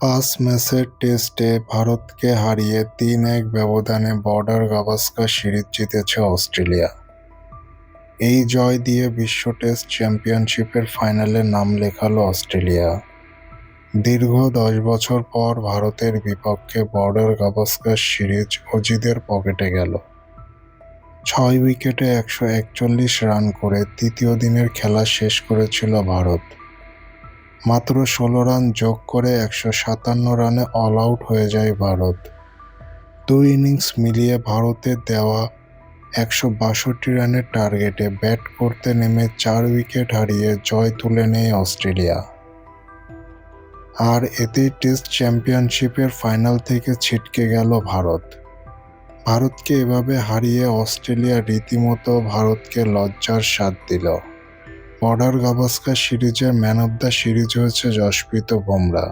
পাঁচ ম্যাচের টেস্টে ভারতকে হারিয়ে তিন এক ব্যবধানে বর্ডার গাভাস্কার সিরিজ জিতেছে অস্ট্রেলিয়া। এই জয় দিয়ে বিশ্ব টেস্ট চ্যাম্পিয়নশিপের ফাইনালে নাম লেখালো অস্ট্রেলিয়া। দীর্ঘ দশ বছর পর ভারতের বিপক্ষে বর্ডার গাভাস্কার সিরিজ অজিদের পকেটে গেল। ছয় উইকেটে একশো একচল্লিশ রান করে তৃতীয় দিনের খেলা শেষ করেছিল ভারত। মাত্র ষোলো রান যোগ করে একশো সাতান্ন রানে অল আউট হয়ে যায় ভারত। দুই ইনিংস মিলিয়ে ভারতের দেওয়া একশো বাষট্টি রানের টার্গেটে ব্যাট করতে নেমে চার উইকেট হারিয়ে জয় তুলে নেয় অস্ট্রেলিয়া। আর এতেই টেস্ট চ্যাম্পিয়নশিপের ফাইনাল থেকে ছিটকে গেল ভারত। ভারতকে এভাবে হারিয়ে অস্ট্রেলিয়া রীতিমতো ভারতকে লজ্জার স্বাদ দিল। বর্ডার গাভাস্কার সিরিজে ম্যান অব দ্য সিরিজ হয়েছে যশপ্রীত বুমরা।